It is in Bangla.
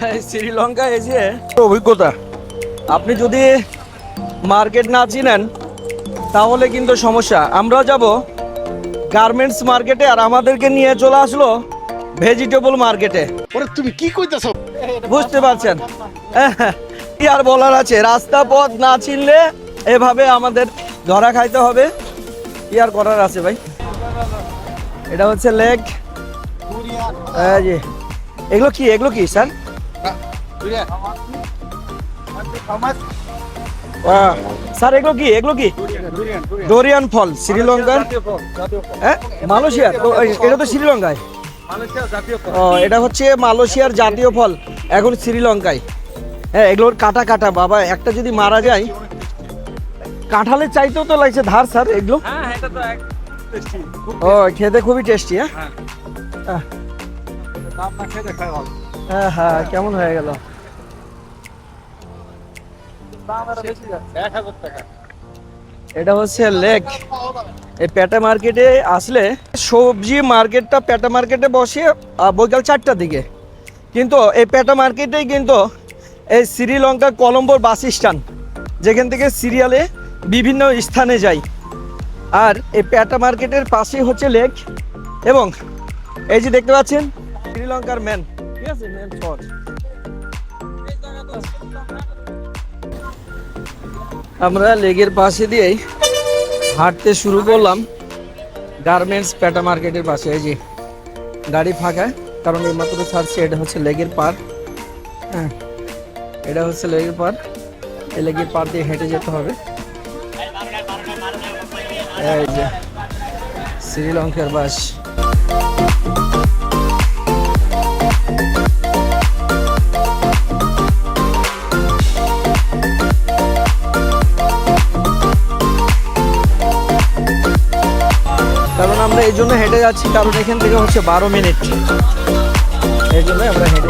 হ্যাঁ, শ্রীলঙ্কা এসে অভিজ্ঞতা। আপনি যদি মার্কেট না চিনেন তাহলে কিন্তু সমস্যা। আমরা যাব গার্মেন্টস মার্কেটে আর আমাদেরকে নিয়ে চলে আসলো ভেজিটেবল মার্কেটে ওরে তুমি কি কইতাছো? বুঝতে পারছেন? হ্যাঁ, কি আর বলার আছে? রাস্তা পথ না চিনলে এভাবে আমাদের ধরা খাইতে হবে। কি আর করার আছে ভাই? এটা হচ্ছে লেগ এগুলো কি? এগুলো কি স্যার? স্যার এগুলো কি? এগুলো কি? ডোরিয়ান ফল শ্রীলঙ্কার? হ্যাঁ? মালয়েশিয়ার? তো এটা তো শ্রীলঙ্কায়। ও এটা হচ্ছে মালয়েশিয়ার জাতীয় ফল এখন শ্রীলঙ্কায়। হ্যাঁ এগুলোর কাটা কাটা বাবা একটা যদি মারা যায় কাঁঠালের চাইতেও তো লাগছে ধার স্যার এগুলো। ও খেতে খুবই টেস্টি হ্যাঁ? হ্যাঁ হ্যাঁ কেমন হয়ে গেল? এটা হচ্ছে লেক। এই পেটা মার্কেটে আসলে সবজি মার্কেটটা পেটা মার্কেটে বসে বৈকাল চারটার দিকে। কিন্তু এই পেটা মার্কেটেই কিন্তু এই শ্রীলঙ্কা কলম্বোর বাস স্ট্যান্ড, যেখান থেকে সিরিয়ালে বিভিন্ন স্থানে যাই। আর এই পেটা মার্কেটের পাশেই হচ্ছে লেক এবং এই যে দেখতে পাচ্ছেন, শ্রীলঙ্কার ম্যান ঠিক আছে শট আমরা লেগের পাশে দিয়েই হাঁটতে শুরু করলাম। গার্মেন্টস পেটা মার্কেটের পাশে, এই যে গাড়ি ফাঁকা, কারণ এইমাত্র ছাড়ছে, এটা হচ্ছে লেগের পার হ্যাঁ এটা হচ্ছে লেগের পার এই লেগের পার দিয়ে হেঁটে যেতে হবে। এই শ্রীলঙ্কার বাস। কারণ আমরা এই জন্য হেঁটে যাচ্ছি, কারণ এখান থেকে হচ্ছে বারো মিনিট। এই জন্যই আমরা হেঁটে